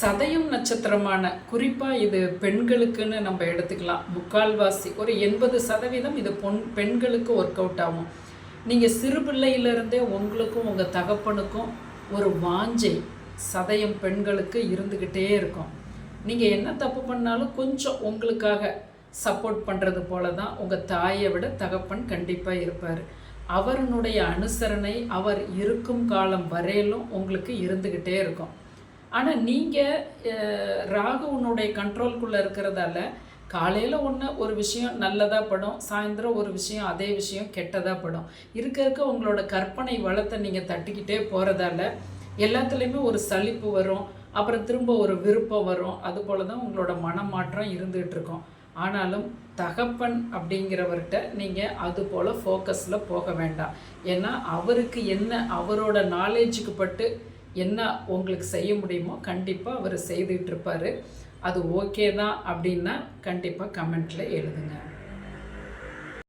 சதயம் நட்சத்திரமான குறிப்பாக இது பெண்களுக்குன்னு நம்ம எடுத்துக்கலாம். முக்கால்வாசி ஒரு எண்பது சதவீதம் இது பொன் பெண்களுக்கு ஒர்க் அவுட் ஆகும். நீங்கள் சிறு பிள்ளையிலிருந்தே உங்களுக்கும் உங்கள் தகப்பனுக்கும் ஒரு வாஞ்சை சதயம் பெண்களுக்கு இருந்துக்கிட்டே இருக்கும். நீங்கள் என்ன தப்பு பண்ணாலும் கொஞ்சம் உங்களுக்காக சப்போர்ட் பண்ணுறது போல தான் உங்கள் தாயை விட தகப்பன் கண்டிப்பாக இருப்பார். அவருனுடைய அனுசரணை அவர் இருக்கும் காலம் வரையிலும் உங்களுக்கு இருந்துக்கிட்டே இருக்கும். ஆனால் நீங்கள் ராகுவனுடைய கண்ட்ரோல்குள்ளே இருக்கிறதால காலையில் ஒன்று ஒரு விஷயம் நல்லதாக படும் சாயந்தரம் ஒரு விஷயம் அதே விஷயம் கெட்டதாக படும். இருக்க இருக்க உங்களோட கற்பனை வளத்தை நீங்கள் தட்டிக்கிட்டே போகிறதால எல்லாத்துலேயுமே ஒரு சலிப்பு வரும் அப்புறம் திரும்ப ஒரு விருப்பம் வரும். அதுபோல தான் உங்களோட மனமாற்றம் இருந்துகிட்டு இருக்கும். ஆனாலும் தகப்பன் அப்படிங்கிறவர்கிட்ட நீங்கள் அது போல் ஃபோக்கஸில் போக வேண்டாம். ஏன்னா அவருக்கு என்ன அவரோட நாலேஜுக்கு பட்டு என்ன உங்களுக்கு செய்ய முடியுமோ கண்டிப்பாக அவர் செய்துகிட்டு இருப்பார். அது ஓகே தான் அப்படின்னா கண்டிப்பாக கமெண்ட்டில் எழுதுங்க.